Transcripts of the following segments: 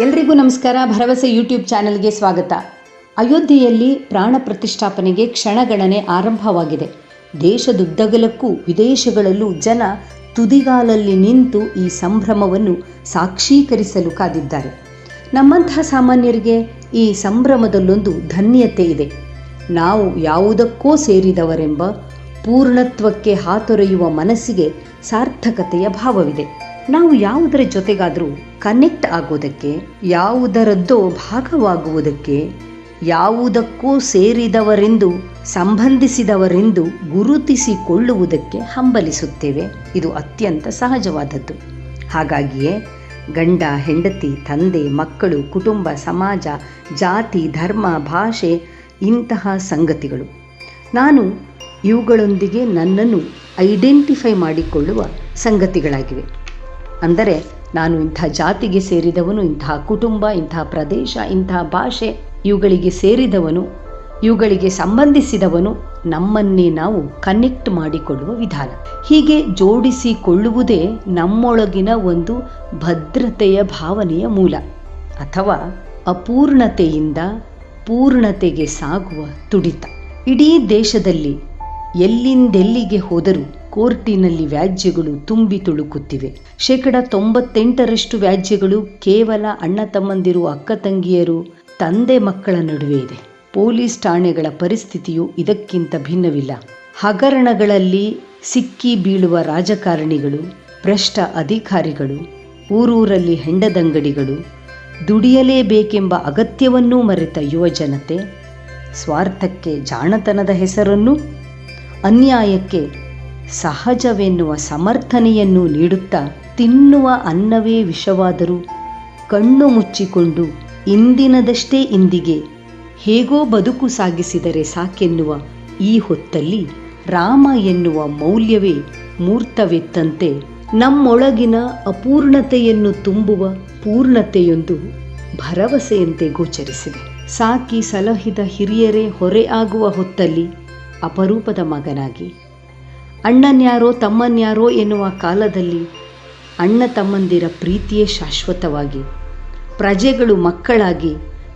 ಎಲ್ರಿಗೂ ನಮಸ್ಕಾರ. ಭರವಸೆ ಯೂಟ್ಯೂಬ್ ಚಾನೆಲ್ಗೆ ಸ್ವಾಗತ. ಅಯೋಧ್ಯೆಯಲ್ಲಿ ಪ್ರಾಣ ಪ್ರತಿಷ್ಠಾಪನೆಗೆ ಕ್ಷಣಗಣನೆ ಆರಂಭವಾಗಿದೆ. ದೇಶದುದ್ದಗಲಕ್ಕೂ ವಿದೇಶಗಳಲ್ಲೂ ಜನ ತುದಿಗಾಲಲ್ಲಿ ನಿಂತು ಈ ಸಂಭ್ರಮವನ್ನು ಸಾಕ್ಷೀಕರಿಸಲು ಕಾದಿದ್ದಾರೆ. ನಮ್ಮಂತಹ ಸಾಮಾನ್ಯರಿಗೆ ಈ ಸಂಭ್ರಮದಲ್ಲೊಂದು ಧನ್ಯತೆ ಇದೆ. ನಾವು ಯಾವುದಕ್ಕೋ ಸೇರಿದವರೆಂಬ ಪೂರ್ಣತ್ವಕ್ಕೆ ಹಾತೊರೆಯುವ ಮನಸ್ಸಿಗೆ ಸಾರ್ಥಕತೆಯ ಭಾವವಿದೆ. ನಾವು ಯಾವುದರ ಜೊತೆಗಾದರೂ ಕನೆಕ್ಟ್ ಆಗೋದಕ್ಕೆ, ಯಾವುದರದ್ದೋ ಭಾಗವಾಗುವುದಕ್ಕೆ, ಯಾವುದಕ್ಕೂ ಸೇರಿದವರೆಂದು, ಸಂಬಂಧಿಸಿದವರೆಂದು ಗುರುತಿಸಿಕೊಳ್ಳುವುದಕ್ಕೆ ಹಂಬಲಿಸುತ್ತೇವೆ. ಇದು ಅತ್ಯಂತ ಸಹಜವಾದದ್ದು. ಹಾಗಾಗಿಯೇ, ಗಂಡ, ಹೆಂಡತಿ, ತಂದೆ, ಮಕ್ಕಳು, ಕುಟುಂಬ, ಸಮಾಜ, ಜಾತಿ, ಧರ್ಮ, ಭಾಷೆ, ಇಂತಹ ಸಂಗತಿಗಳು. ನಾನು ಇವುಗಳೊಂದಿಗೆ ನನ್ನನ್ನು ಐಡೆಂಟಿಫೈ ಮಾಡಿಕೊಳ್ಳುವ ಸಂಗತಿಗಳಾಗಿವೆ. ಅಂದರೆ ನಾನು ಇಂಥ ಜಾತಿಗೆ ಸೇರಿದವನು ಇಂತಹ ಕುಟುಂಬ ಇಂತಹ ಪ್ರದೇಶ ಇಂತಹ ಭಾಷೆ ಇವುಗಳಿಗೆ ಸೇರಿದವನು, ಇವುಗಳಿಗೆ ಸಂಬಂಧಿಸಿದವನು, ನಮ್ಮನ್ನೇ ನಾವು ಕನೆಕ್ಟ್ ಮಾಡಿಕೊಳ್ಳುವ ವಿಧಾನ. ಹೀಗೆ ಜೋಡಿಸಿಕೊಳ್ಳುವುದೇ ನಮ್ಮೊಳಗಿನ ಒಂದು ಭದ್ರತೆಯ ಭಾವನೆಯ ಮೂಲ ಅಥವಾ ಅಪೂರ್ಣತೆಯಿಂದ ಪೂರ್ಣತೆಗೆ ಸಾಗುವ ತುಡಿತ. ಇಡೀ ದೇಶದಲ್ಲಿ ಎಲ್ಲಿಂದೆಲ್ಲಿಗೆ ಹೋದರೂ ಕೋರ್ಟಿನಲ್ಲಿ ವ್ಯಾಜ್ಯಗಳು ತುಂಬಿ ತುಳುಕುತ್ತಿವೆ. ಶೇಕಡ ತೊಂಬತ್ತೆಂಟರಷ್ಟು ವ್ಯಾಜ್ಯಗಳು ಕೇವಲ ಅಣ್ಣ ತಮ್ಮಂದಿರು, ಅಕ್ಕ ತಂಗಿಯರು, ತಂದೆ ಮಕ್ಕಳ ನಡುವೆ ಇದೆ. ಪೊಲೀಸ್ ಠಾಣೆಗಳ ಪರಿಸ್ಥಿತಿಯು ಇದಕ್ಕಿಂತ ಭಿನ್ನವಿಲ್ಲ. ಹಗರಣಗಳಲ್ಲಿ ಸಿಕ್ಕಿ ಬೀಳುವ ರಾಜಕಾರಣಿಗಳು, ಭ್ರಷ್ಟ ಅಧಿಕಾರಿಗಳು, ಊರೂರಲ್ಲಿ ಹೆಂಡದಂಗಡಿಗಳು, ದುಡಿಯಲೇಬೇಕೆಂಬ ಅಗತ್ಯವನ್ನೂ ಮರೆತ ಯುವ ಜನತೆ, ಸ್ವಾರ್ಥಕ್ಕೆ ಜಾಣತನದ ಹೆಸರನ್ನು, ಅನ್ಯಾಯಕ್ಕೆ ಸಹಜವೆನ್ನುವ ಸಮರ್ಥನೆಯನ್ನು ನೀಡುತ್ತಾ ತಿನ್ನುವ ಅನ್ನವೇ ವಿಷವಾದರೂ ಕಣ್ಣು ಮುಚ್ಚಿಕೊಂಡು ಇಂದಿನದಷ್ಟೇ ಇಂದಿಗೆ ಹೇಗೋ ಬದುಕು ಸಾಗಿಸಿದರೆ ಸಾಕೆನ್ನುವ ಈ ಹೊತ್ತಲ್ಲಿ ರಾಮ ಎನ್ನುವ ಮೌಲ್ಯವೇ ಮೂರ್ತವೆತ್ತಂತೆ ನಮ್ಮೊಳಗಿನ ಅಪೂರ್ಣತೆಯನ್ನು ತುಂಬುವ ಪೂರ್ಣತೆಯೊಂದು ಭರವಸೆಯಂತೆ ಗೋಚರಿಸಿದೆ. ಸಾಕಿ ಸಲಹಿದ ಹಿರಿಯರೇ ಹೊರೆ ಆಗುವ ಹೊತ್ತಲ್ಲಿ ಅಪರೂಪದ ಮಗನಾಗಿ ಅಣ್ಣನ್ಯಾರೋ ತಮ್ಮನ್ಯಾರೋ ಎನ್ನುವ ಕಾಲದಲ್ಲಿ ಅಣ್ಣ ತಮ್ಮಂದಿರ ಪ್ರೀತಿಯೇ ಶಾಶ್ವತವಾಗಿ, ಪ್ರಜೆಗಳು ಮಕ್ಕಳಾಗಿ,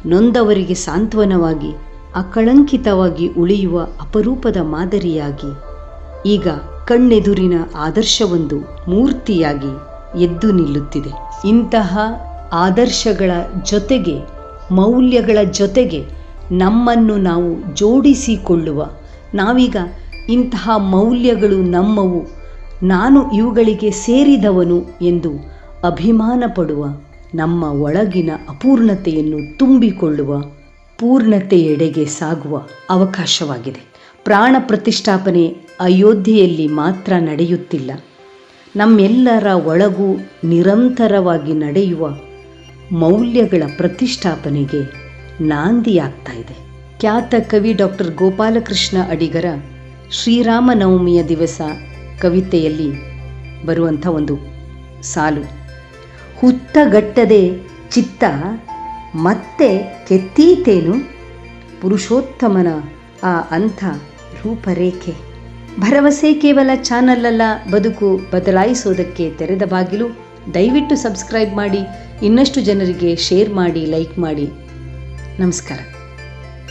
ನೊಂದವರಿಗೆ ಸಾಂತ್ವನವಾಗಿ, ಅಕಳಂಕಿತವಾಗಿ ಉಳಿಯುವ ಅಪರೂಪದ ಮಾದರಿಯಾಗಿ, ಈಗ ಕಣ್ಣೆದುರಿನ ಆದರ್ಶವೊಂದು ಮೂರ್ತಿಯಾಗಿ ಎದ್ದು ನಿಲ್ಲುತ್ತಿದೆ. ಇಂತಹ ಆದರ್ಶಗಳ ಜೊತೆಗೆ, ಮೌಲ್ಯಗಳ ಜೊತೆಗೆ ನಮ್ಮನ್ನು ನಾವು ಜೋಡಿಸಿಕೊಳ್ಳುವ ನಾವೀಗ ಇಂತಹ ಮೌಲ್ಯಗಳು ನಮ್ಮವು, ನಾನು ಇವುಗಳಿಗೆ ಸೇರಿದವನು ಎಂದು ಅಭಿಮಾನ ಪಡುವ ನಮ್ಮ ಒಳಗಿನ ಅಪೂರ್ಣತೆಯನ್ನು ತುಂಬಿಕೊಳ್ಳುವ ಪೂರ್ಣತೆಯೆಡೆಗೆ ಸಾಗುವ ಅವಕಾಶವಾಗಿದೆ. ಪ್ರಾಣ ಪ್ರತಿಷ್ಠಾಪನೆ ಅಯೋಧ್ಯೆಯಲ್ಲಿ ಮಾತ್ರ ನಡೆಯುತ್ತಿಲ್ಲ. ನಮ್ಮೆಲ್ಲರ ಒಳಗೂ ನಿರಂತರವಾಗಿ ನಡೆಯುವ ಮೌಲ್ಯಗಳ ಪ್ರತಿಷ್ಠಾಪನೆಗೆ ನಾಂದಿಯಾಗ್ತಾ ಇದೆ. ಖ್ಯಾತ ಕವಿ ಡಾಕ್ಟರ್ ಗೋಪಾಲಕೃಷ್ಣ ಅಡಿಗರ ಶ್ರೀರಾಮನವಮಿಯ ದಿವಸ ಕವಿತೆಯಲ್ಲಿ ಬರುವಂಥ ಒಂದು ಸಾಲು. ಹುತ್ತಗಟ್ಟದೆ ಚಿತ್ತ ಮತ್ತೆ ಕೆತ್ತೀತೇನು? ಪುರುಷೋತ್ತಮನ ಆ ಅಂಥ ರೂಪರೇಖೆ. ಭರವಸೆ ಕೇವಲ ಚಾನಲಲ್ಲ, ಬದುಕು ಬದಲಾಯಿಸೋದಕ್ಕೆ ತೆರೆದ ಬಾಗಿಲು. ದಯವಿಟ್ಟು ಸಬ್ಸ್ಕ್ರೈಬ್ ಮಾಡಿ, ಇನ್ನಷ್ಟು ಜನರಿಗೆ ಶೇರ್ ಮಾಡಿ, ಲೈಕ್ ಮಾಡಿ. ನಮಸ್ಕಾರ.